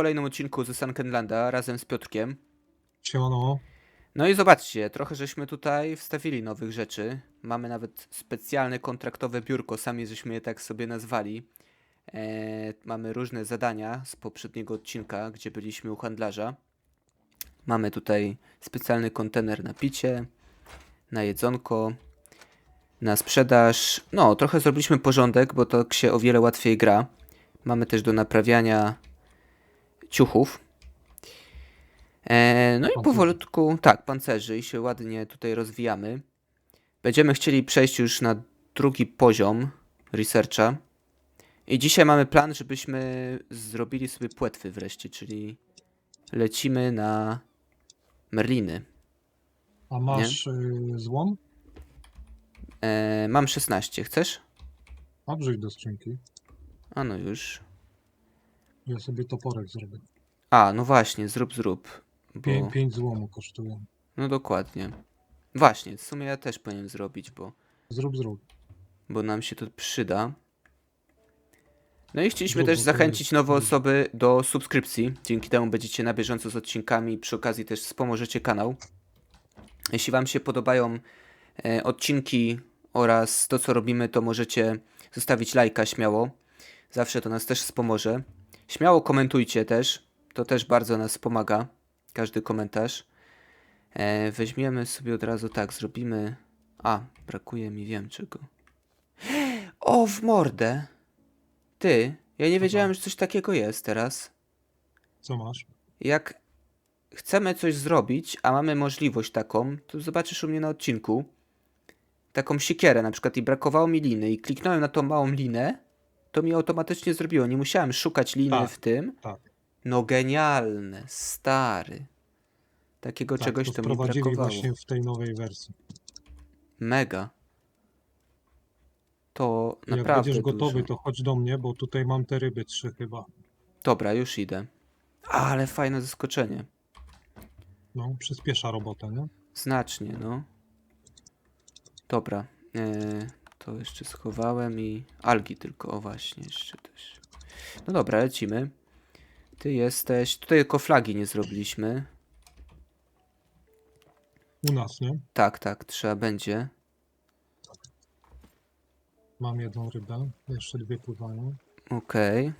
kolejnym odcinku ze Sunkenlanda razem z Piotrkiem. Siemano. No i zobaczcie, trochę żeśmy tutaj wstawili nowych rzeczy. Mamy nawet specjalne kontraktowe biurko, sami żeśmy je tak sobie nazwali. E, mamy różne zadania z poprzedniego odcinka, gdzie byliśmy u handlarza. Mamy tutaj specjalny kontener na picie, na jedzonko, na sprzedaż. No, trochę zrobiliśmy porządek, bo to się o wiele łatwiej gra. Mamy też do naprawiania ciuchów. E, no i powolutku, tak, pancerzy i się ładnie tutaj rozwijamy. Będziemy chcieli przejść już na drugi poziom researcha. I dzisiaj mamy plan, żebyśmy zrobili sobie płetwy wreszcie, czyli lecimy na Merliny. A masz y, złom? E, mam 16, chcesz? Wrzuć do skrzynki. A no już. Ja sobie toporek zrobię. A, no właśnie, zrób, zrób. Bo... 5, 5 złomu kosztuje. No dokładnie. Właśnie, w sumie ja też powinienem zrobić, bo, Zrób, zrób. bo nam się to przyda. No i chcieliśmy Zrób, też bo to zachęcić jest- nowe osoby do subskrypcji. Dzięki temu będziecie na bieżąco z odcinkami. Przy okazji też wspomożecie kanał. Jeśli Wam się podobają e, odcinki oraz to, co robimy, to możecie zostawić lajka śmiało. Zawsze to nas też wspomoże. Śmiało komentujcie też. To też bardzo nas pomaga. Każdy komentarz. E, weźmiemy sobie od razu tak, zrobimy. A, brakuje mi, wiem czego. O, w mordę! Ty, ja nie tam? wiedziałem, że coś takiego jest teraz. Co masz? Jak chcemy coś zrobić, a mamy możliwość taką, to zobaczysz u mnie na odcinku taką siekierę na przykład i brakowało mi liny i kliknąłem na tą małą linę, to mi automatycznie zrobiło. Nie musiałem szukać liny Tak, w tym. tak. No genialne, stary. Takiego Tak, czegoś to to mi brakowało. właśnie w tej nowej wersji. Mega. To Jak naprawdę będziesz gotowy, dużo. to chodź do mnie, bo tutaj mam te ryby trzy chyba. Dobra, już idę. Ale fajne zaskoczenie. No, przyspiesza robotę, nie? Znacznie, no. Dobra. E, to jeszcze schowałem i algi tylko, o właśnie, jeszcze też. No dobra, lecimy. Ty jesteś... Tutaj tylko flagi nie zrobiliśmy. U nas, nie? Tak, tak, trzeba będzie. Mam jedną rybę, jeszcze dwie pływają. Okej.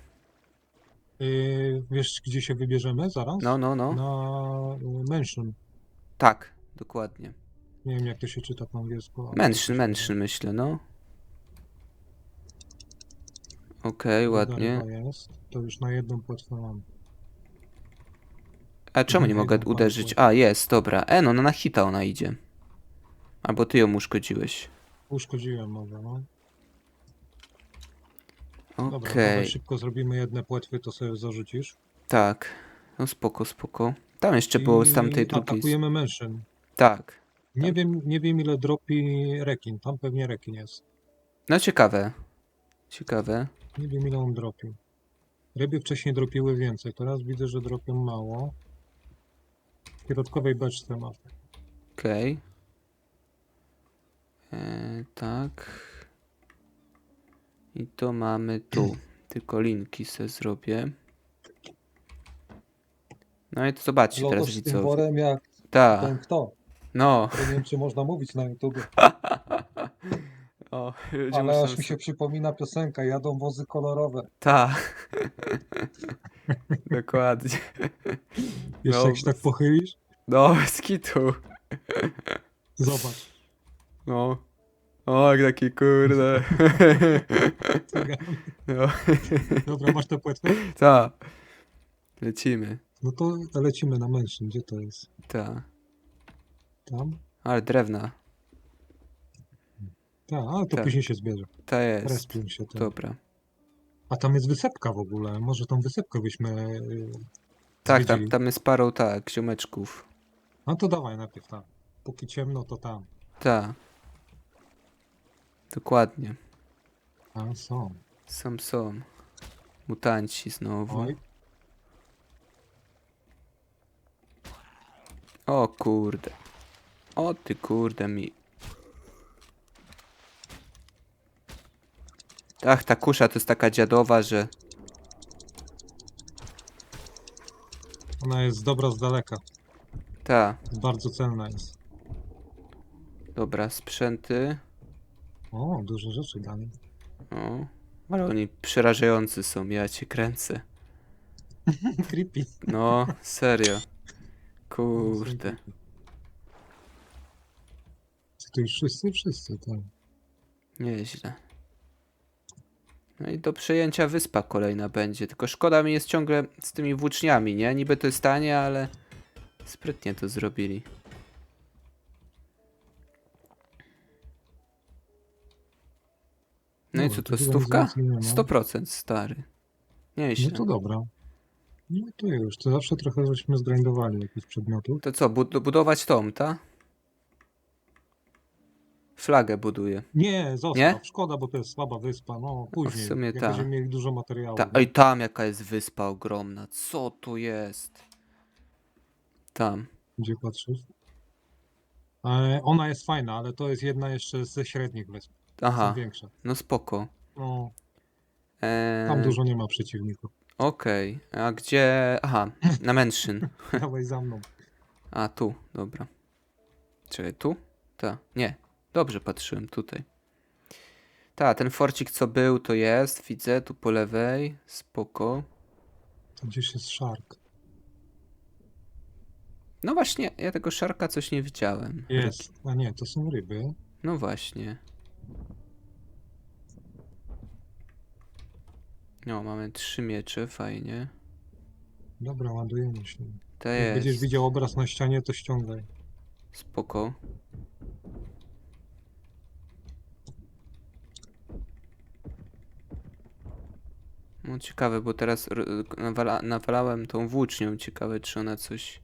Yy, wiesz, gdzie się wybierzemy zaraz? No, no, no. Na y, Mansion. Tak, dokładnie. Nie wiem, jak to się czyta po angielsku. ale jakoś- męższy myślę, no. Okej, ładnie. Jest. To już na jedną płetwę mam. A czemu nie mogę jedną uderzyć? A, jest, dobra. E, no, no na hita ona idzie. Albo ty ją uszkodziłeś. Uszkodziłem może, no. Dobra, Okej, dawaj szybko zrobimy jedne płetwy, to sobie zarzucisz. tak. No spoko, spoko. Tam jeszcze było z tamtej I drugiej. atakujemy Mansion. Tak. Nie wiem, nie wiem ile dropi rekin. Tam pewnie rekin jest. No ciekawe. Ciekawe. Nie wiem ile on dropił. Ryby wcześniej dropiły więcej. Teraz widzę, że dropią mało. W środkowej beczce ma. Okej. E, tak. I to mamy tu. Tylko linki se zrobię. No i to zobaczcie teraz Lotos z tym widzowie. worem jak Tak. ten kto. No. Nie wiem, czy można mówić na YouTube, O, ale aż mi się przypomina piosenka Jadą wozy kolorowe. Tak. Dokładnie. Jeszcze No. jak się tak pochylisz? No, bez kitu. Zobacz. No. O, jak taki kurde. No. Dobra, masz tę płetwę? Ta. Lecimy. No to lecimy na Mansion. Gdzie to jest? Ta. Tam? Ale drewna. Tak, ale to Tak. później się zbierze. Ta jest. Respią się to. Dobra. A tam jest wysepka w ogóle. Może tą wysepkę byśmy. y, Tak, tam, zwiedzili. tam jest parą, tak, ziomeczków. No to dawaj najpierw tam. Póki ciemno, to tam. Ta. Dokładnie. A są. Sam są. Mutanci znowu. Oj, O kurde. O ty kurde mi. Ach, ta kusza to jest taka dziadowa, że Ona jest dobra z daleka. Ta, Bardzo cenna jest. dobra, sprzęty. O, dużo rzeczy dali. O, ale oni przerażający są, ja cię kręcę. Creepy. No, serio. Kurde. Czy to już wszyscy? Wszyscy, tak. Nieźle. No i do przejęcia wyspa kolejna będzie. Tylko szkoda mi jest ciągle z tymi włóczniami, nie? Niby to jest tanie, ale sprytnie to zrobili. No i Dobra, co to stówka? organizacji nie ma. 100% stary. Nieźle. No to dobra. No to już, to zawsze trochę żeśmy zgrindowali jakichś przedmiotów. To co, bud- budować tom, ta? Flagę buduję. Nie, zostaw, Nie? szkoda, bo to jest słaba wyspa, no później, sumie jak ta. będziemy mieli dużo materiału. Ta, oj, tam jaka jest wyspa ogromna. Co to jest? Tam. Gdzie patrzysz? E, ona jest fajna, ale to jest jedna jeszcze ze średnich wysp, Aha, są większe. no spoko. No, Eee, tam dużo nie ma przeciwników. Okej, a gdzie... Aha, na Menszyn. Dawaj za mną. A, tu, dobra. Czekaj, tu? Ta, nie. Dobrze patrzyłem, tutaj. Ta, ten forcik co był, to jest, widzę, tu po lewej, spoko. To gdzieś jest szark. No właśnie, ja tego szarka coś nie widziałem. Jest. A nie, to są ryby. No właśnie. No, mamy trzy miecze, fajnie. Dobra, ładujemy się. To Jak będziesz jest, widział obraz na ścianie, to ściągaj. spoko. No ciekawe, bo teraz nawala, nawalałem tą włócznią. Ciekawe, czy ona coś...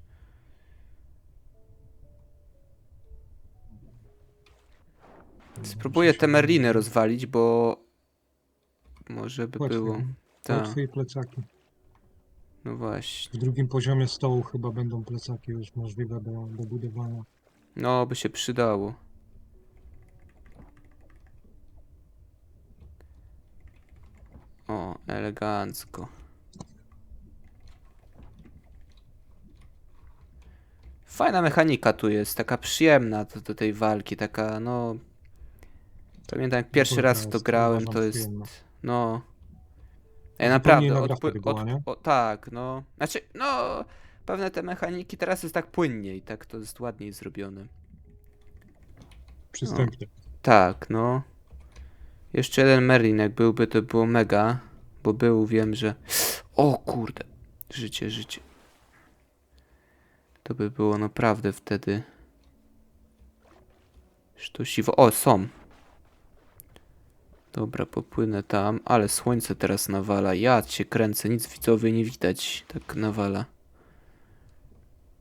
Spróbuję te merliny rozwalić, bo... Może by Chodź, było... Tak, twoje plecaki. no właśnie. W drugim poziomie stołu chyba będą plecaki już możliwe do, do budowania. No, by się przydało. O, elegancko. Fajna mechanika tu jest, taka przyjemna do, do tej walki, taka no... Pamiętam jak pierwszy raz w to grałem, to jest... No... Ej, naprawdę, od- nie? o, tak, no... Znaczy, no... Pewne te mechaniki teraz jest tak płynniej, tak to jest ładniej zrobione. Przystępnie. Tak, no. Jeszcze jeden Merlin, jak byłby, to było mega. Bo był, wiem, że. O kurde. Życie, życie. To by było naprawdę wtedy. Sztosiwo. O, są. Dobra, popłynę tam. Ale słońce teraz nawala. Ja cię kręcę. Nic widzowie nie widać. Tak nawala.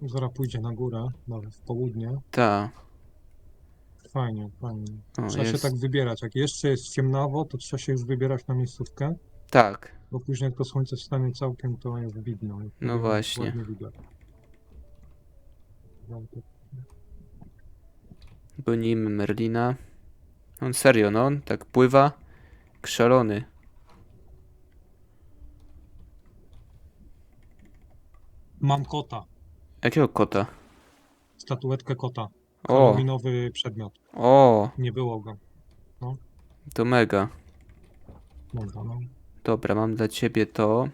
Zaraz pójdzie na górę, nawet w południe. Ta. Fajnie, fajnie. O, Trzeba się jest. tak wybierać. Jak jeszcze jest ciemnawo, to trzeba się już wybierać na miejscówkę, Tak. bo później jak to słońce wstanie całkiem, to jest widno. i wtedy No właśnie. Ładnie widać. Gonimy Merlina. On serio, no, on tak pływa. Krzalony. Mam kota. Jakiego kota? Statuetkę kota. O, Aluminowy przedmiot. o, Nie było go. to mega. Dobra, no. Dobra, mam dla ciebie to.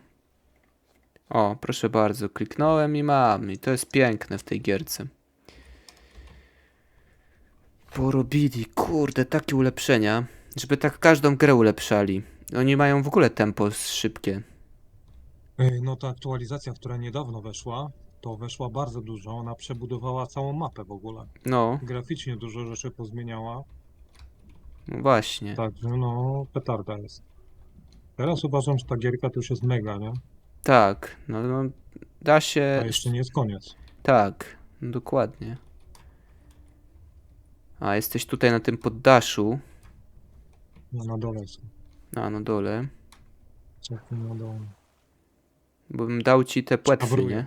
O, proszę bardzo, kliknąłem i mam. I to jest piękne w tej gierce. Porobili, kurde, takie ulepszenia. Żeby tak każdą grę ulepszali. Oni mają w ogóle tempo szybkie. Ej, No ta aktualizacja, która niedawno weszła, to weszła bardzo dużo. Ona przebudowała całą mapę w ogóle. No, Graficznie dużo rzeczy pozmieniała. no właśnie. Także no, petarda jest. Teraz uważam, że ta gierka to już jest mega, nie? Tak, no, no da się. A jeszcze nie jest koniec. Tak, no dokładnie. A, jesteś tutaj na tym poddaszu. No na dole są. A, na dole. Całkiem na dole. Bo bym dał ci te płetwy, nie?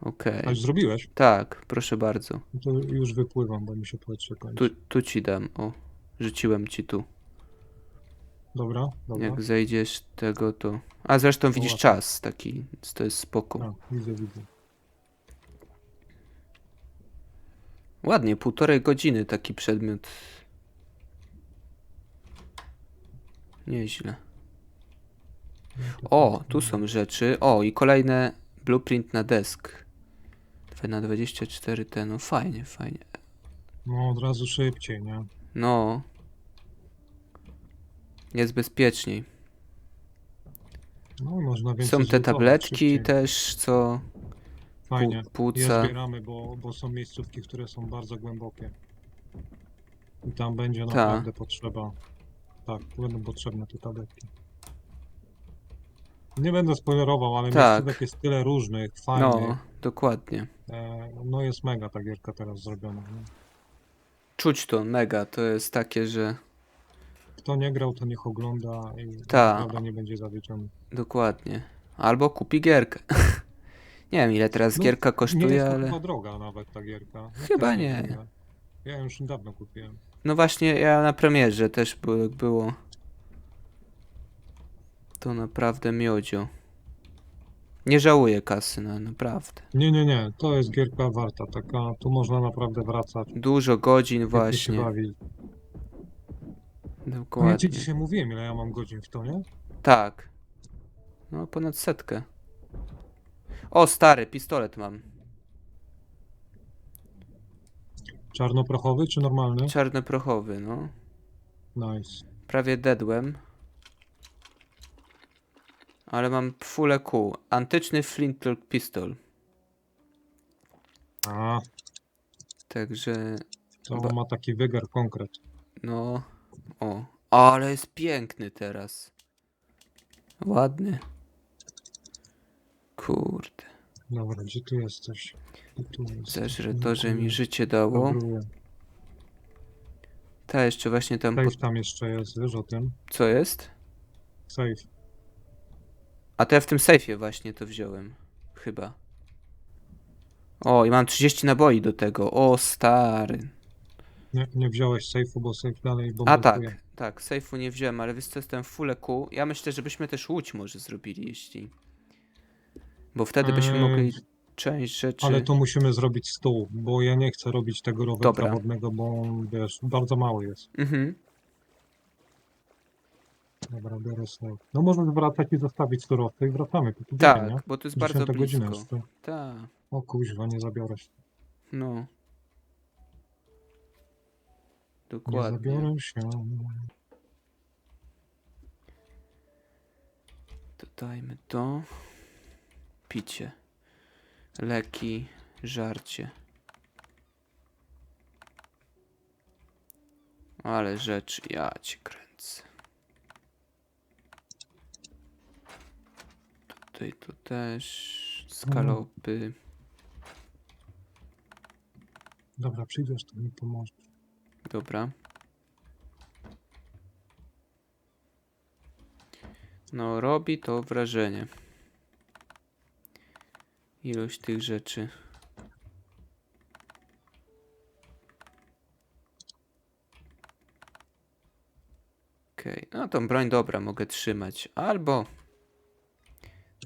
Okej. A już zrobiłeś? Tak, proszę bardzo. No to już wypływam, bo mi się płetrzy kończy. Tu, tu ci dam, o. Rzuciłem ci tu. Dobra, dobra. Jak zejdziesz tego, to... A zresztą widzisz łatwo. czas taki, więc to jest spoko. A, widzę, widzę. Ładnie, półtorej godziny taki przedmiot. Nieźle. O, tu są rzeczy. O, i kolejne blueprint na desk. Na 24 te, no fajnie, fajnie. No od razu szybciej, nie? No. Jest bezpieczniej. No można więcej Są te tabletki szybciej. też, co Fajnie. pół, Je płuca. zbieramy, bo, bo są miejscówki, które są bardzo głębokie. I tam będzie naprawdę potrzeba. Tak, będą potrzebne te tabletki. Nie będę spoilerował, ale Tak. miejscówek jest tyle różnych, fajnych. No, dokładnie. E, no jest mega ta gierka teraz zrobiona. Nie? Czuć to mega, to jest takie, że Kto nie grał, to niech ogląda i Ta. naprawdę nie będzie zawiedziony. dokładnie. Albo kupi gierkę. nie wiem ile teraz No, gierka nie kosztuje, jest to ale. droga nawet ta gierka. Chyba też nie. Ja ją już dawno kupiłem. No właśnie, ja na premierze też było. To naprawdę miodzio. Nie żałuję kasy, no naprawdę. Nie, nie, nie, to jest gierka warta, taka, tu można naprawdę wracać. Dużo godzin się właśnie. bawić. No ja ci Dokładnie. dzisiaj mówiłem, ile ja mam godzin w to, nie? Tak. No ponad setkę. O, stary, pistolet mam. Czarnoprochowy czy normalny? Czarnoprochowy, no. Nice. Prawie dedłem. Ale mam full EQ. Antyczny flintlock pistol. A, Także, to ma taki wygar konkret. no. O. Ale jest piękny teraz. Ładny. Kurde. Dobra, gdzie tu jesteś? Tu jesteś? Zeżre to, że mi życie dało. Ta jeszcze właśnie tam. Safe tam jeszcze jest, wiesz o tym? Co jest? Safe. A to ja w tym sejfie właśnie to wziąłem. Chyba. O, i mam 30 naboi do tego. O, stary. Nie, nie wziąłeś safe'u, bo safe dalej A tak, bombarduje. tak, sejfu nie wziąłem, ale wiesz co, jestem full EQ. Ja myślę, żebyśmy też łódź może zrobili, jeśli... Bo wtedy byśmy Eee, mogli część rzeczy... Ale to musimy zrobić stół, bo ja nie chcę robić tego rowerka Dobra. wodnego, bo on, wiesz, bardzo mały jest. Mhm, Dobra, biorę safe. No możemy wracać i zostawić surowce i wracamy. Nie? tak, bo to jest bardzo 10 godzina blisko. jest to. Tak, O kuźwa, nie zabiorę się. no. Nie Dokładnie. zabiorę się. Dodajmy to. Picie. Leki, żarcie. Ale rzecz, ja cię kręcę. Tutaj to też. Skalopy. Dobra, przyjdziesz, to mi pomoże. Dobra. No, robi to wrażenie. Ilość tych rzeczy. Okej, no tą broń dobra, mogę trzymać. Albo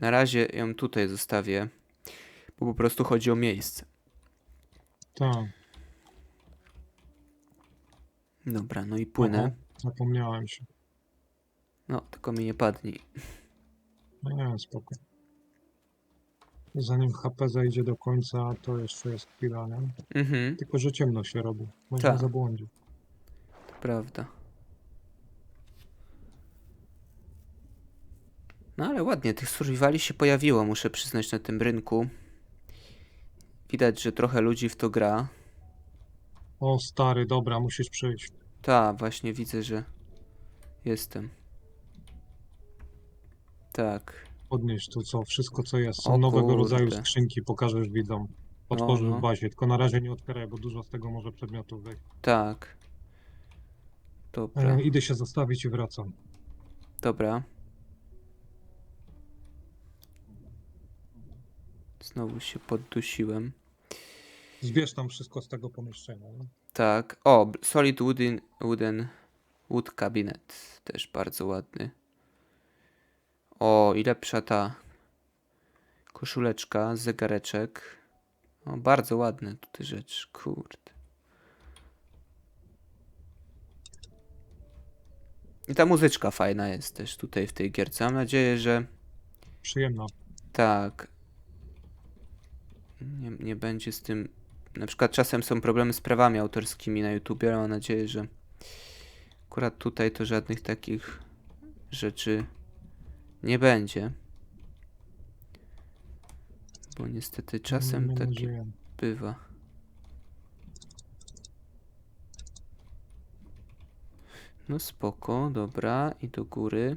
na razie ją tutaj zostawię, bo po prostu chodzi o miejsce. Tak, Dobra, no i płynę. Aha, zapomniałem się. No, tylko mi nie padnij. No nie, spoko. Zanim HP zejdzie do końca, to jeszcze jest chwila, nie? Mhm. Tylko, że ciemno się robi. Można Tak. zabłądzić. To prawda. No ale ładnie, tych survivali się pojawiło, muszę przyznać, na tym rynku. Widać, że trochę ludzi w to gra. O, stary, dobra, musisz przyjść. Ta, właśnie widzę, że jestem. Tak. Podnieść tu co, wszystko co jest. Są O nowego rodzaju kurde. skrzynki, pokażesz widzom. Otworzysz w bazie, tylko na razie nie otwieraj, bo dużo z tego może przedmiotów wejść. Tak. Dobra, E, idę się zostawić i wracam. dobra. Znowu się poddusiłem. Zbierz tam wszystko z tego pomieszczenia. Nie? Tak. O, solid wooden, wooden Wood Cabinet, też bardzo ładny. O, i lepsza ta koszuleczka, zegareczek. O, bardzo ładne tutaj rzecz, kurde. I ta muzyczka fajna jest też tutaj w tej gierce. Mam nadzieję, że Przyjemna. tak. Nie, nie będzie z tym. Na przykład czasem są problemy z prawami autorskimi na YouTubie, ale mam nadzieję, że akurat tutaj to żadnych takich rzeczy nie będzie. Bo niestety czasem Miejmy tak bywa. No spoko, dobra, i do góry.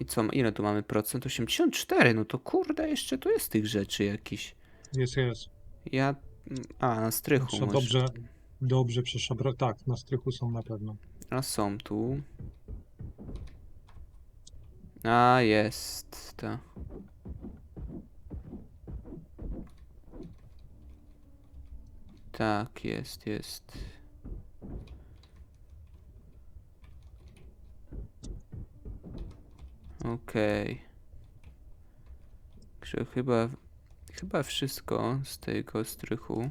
I co, ile tu mamy procent? 84, no to kurde, jeszcze tu jest tych rzeczy jakiś. Jest, jest. Ja, a, na strychu Trzeba może. dobrze, dobrze przeszabrać. Tak, na strychu są na pewno. A są tu. A, jest, ta. Tak, jest, jest. Okej. Także chyba, chyba wszystko z tego strychu.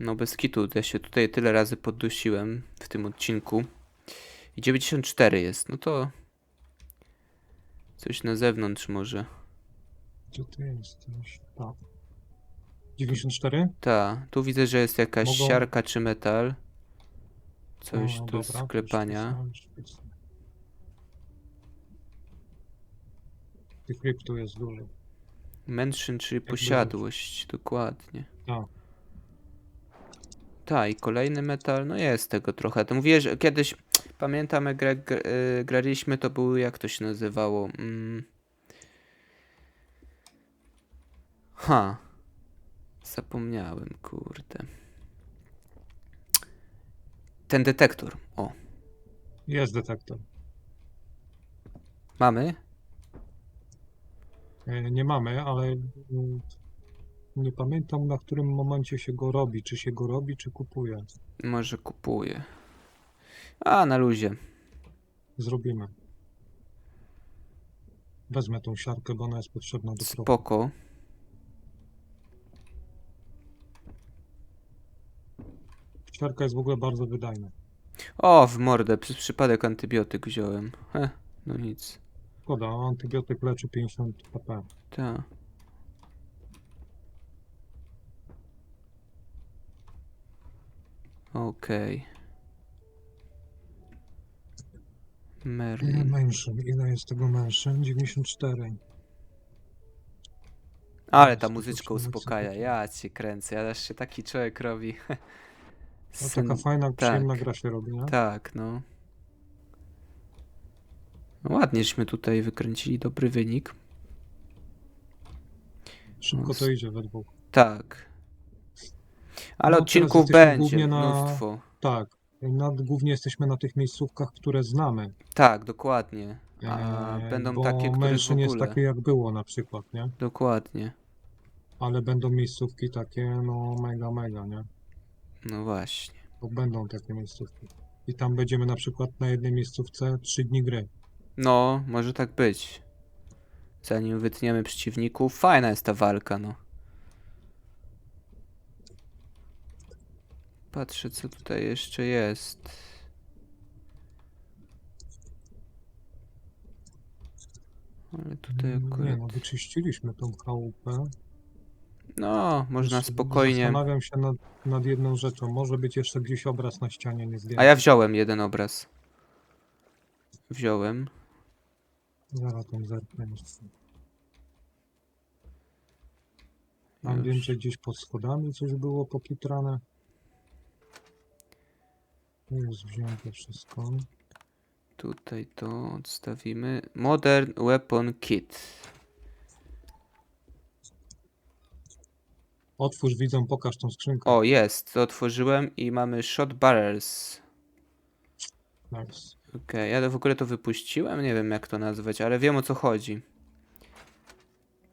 No bez kitu, ja się tutaj tyle razy poddusiłem w tym odcinku. I 94 jest, no to coś na zewnątrz może. Gdzie ty jesteś? Tak. 94? Ta, tu widzę, że jest jakaś Mogą- siarka czy metal. Coś O, do dobra, sklepania. Tych ryb tu jest dużo. Mention, czyli było? posiadłość, dokładnie. Tak. Ta, i kolejny metal, no jest tego trochę. To mówię, że kiedyś, pamiętam jak gra, gr, y, graliśmy, to był, jak to się nazywało? Mm. Ha. Zapomniałem, kurde. Ten detektor, o. Jest detektor. Mamy? E, Nie mamy, ale mm, nie pamiętam na którym momencie się go robi. Czy się go robi, czy kupuje. Może kupuję. A, na luzie. Zrobimy. Wezmę tą siarkę, bo ona jest potrzebna do kroku. Spoko. Siarka jest w ogóle bardzo wydajna. O, w mordę, przez przypadek antybiotyk wziąłem. Heh, no nic. Szkoda, antybiotyk leczy 50 pp. Ta. Okej. Ile Merlin. mężczyzn? Ile jest tego mężczyzn? 94. Ale ta muzyczka uspokaja. Ja cię kręcę. Ja też się taki człowiek robi. No, taka fajna, przyjemna tak. gra się robi, nie? Tak, no. Ładnie, żeśmy tutaj wykręcili dobry wynik. Szybko No, to idzie we dwóch. Tak. Ale No, odcinków będzie na- mnóstwo. Tak. Nad, głównie jesteśmy na tych miejscówkach, które znamy. Tak, dokładnie. A E, będą takie, które mężczyzn jest takie jak było na przykład, nie? Dokładnie. Ale będą miejscówki takie, no mega, mega, nie? No właśnie. Bo będą takie miejscówki. I tam będziemy na przykład na jednej miejscówce trzy dni gry. No, może tak być. Zanim wytniemy przeciwników. Fajna jest ta walka, no. Patrzę, co tutaj jeszcze jest. Ale tutaj Mm, Nie akurat... no, wyczyściliśmy tą chałupę. No, można spokojnie... Zastanawiam się nad, nad jedną rzeczą. Może być jeszcze gdzieś obraz na ścianie nie zdjęty. A ja wziąłem jeden obraz. Wziąłem. Zaraz tam zerknę jeszcze. Tam Już. wiem, że gdzieś pod schodami coś było pokitrane. Jest wzięte wszystko. Tutaj to odstawimy. Modern Weapon Kit. Otwórz widzą, pokaż tą skrzynkę. O, jest. To otworzyłem i mamy shot barrels. Nice. Okej, ja w ogóle to wypuściłem, nie wiem jak to nazwać, ale wiem o co chodzi.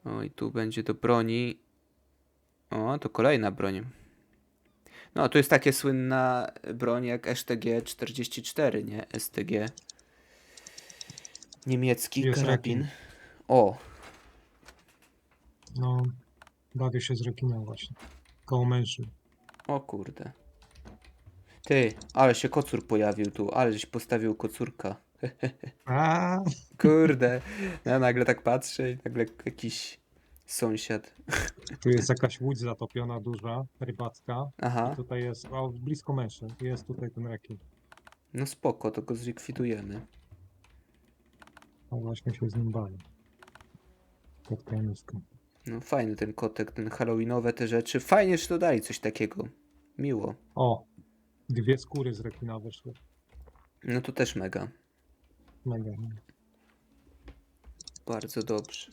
O, i tu będzie do broni. O, to kolejna broń. No, to jest takie słynna broń jak STG-44, nie? STG. Niemiecki Jest karabin. rekin. O, No, bawię się z rekinem właśnie. Koło mężczyzn. o kurde. Ty, ale się kocur pojawił tu, ale żeś postawił kocurka. A, Kurde. Ja nagle tak patrzę i nagle jakiś sąsiad. tu jest jakaś łódź zatopiona, duża, rybacka. Aha, I tutaj jest, o, blisko mężczyzn. Jest tutaj ten rekin. no spoko, to go zlikwidujemy. A właśnie się z nim bawię. Pianistką. No fajny ten kotek, ten halloweenowe te rzeczy. Fajnie, że dodali coś takiego. Miło. O, dwie skóry z rekina wyszły. No to też mega. Mega. Bardzo dobrze.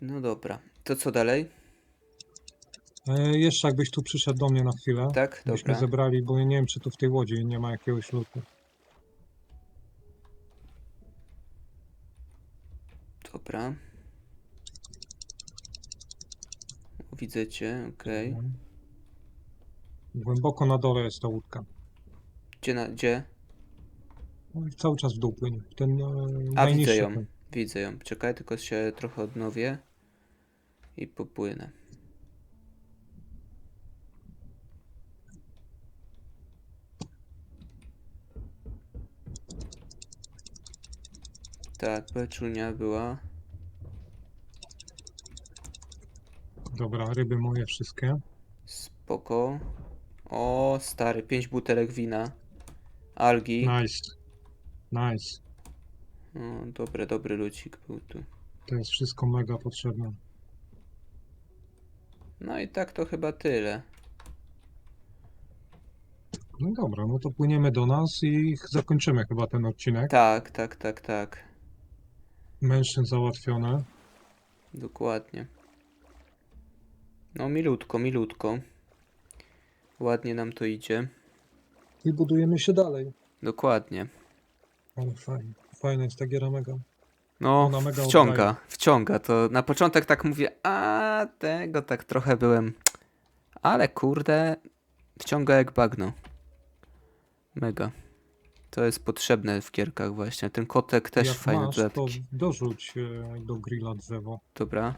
No dobra. To co dalej? E, jeszcze jakbyś tu przyszedł do mnie na chwilę. Tak? Byśmy Dobra. zebrali, bo ja nie wiem, czy tu w tej łodzi nie ma jakiegoś lutu. Dobra. Widzę cię, okej. Mhm. Głęboko na dole jest ta łódka. Gdzie, na, gdzie? No i cały czas w dół płynie. Ten e, A widzę najniższy ją. ten. Widzę ją. Czekaj, tylko się trochę odnowię. I popłynę. Tak, beczunia była. Dobra, ryby moje wszystkie. Spoko. O, stary, pięć butelek wina. Algi. Nice. Nice. O, dobry, dobry lucik był tu. To jest wszystko mega potrzebne. No i tak to chyba tyle. No dobra, no to płyniemy do nas i zakończymy chyba ten odcinek. Tak, tak, tak, tak. Mężczyzn załatwione. Dokładnie. No milutko, milutko. Ładnie nam to idzie. I budujemy się dalej. Dokładnie. Ale fajnie. Fajna jest ta giera mega. No, Ona mega wciąga, wciąga. To na początek tak mówię, a tego tak trochę byłem. Ale kurde, wciąga jak bagno. Mega. To jest potrzebne w gierkach właśnie. Ten kotek też Jak fajne masz, to dodatki. dorzuć e, do grilla drzewo. Dobra,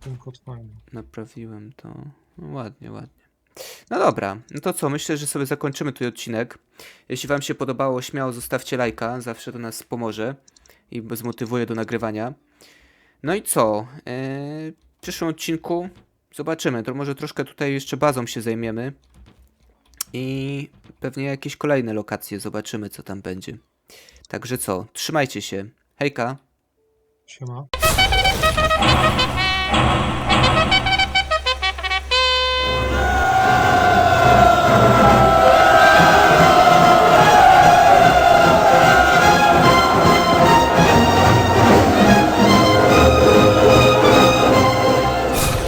ten kot fajny. naprawiłem to. No, ładnie, ładnie. No dobra, no to co, myślę, że sobie zakończymy ten odcinek. Jeśli wam się podobało, śmiało zostawcie lajka, zawsze to nas pomoże i zmotywuje do nagrywania. No i co, yy, w przyszłym odcinku zobaczymy, to może troszkę tutaj jeszcze bazą się zajmiemy i pewnie jakieś kolejne lokacje zobaczymy, co tam będzie. Także co, trzymajcie się, hejka! Siema.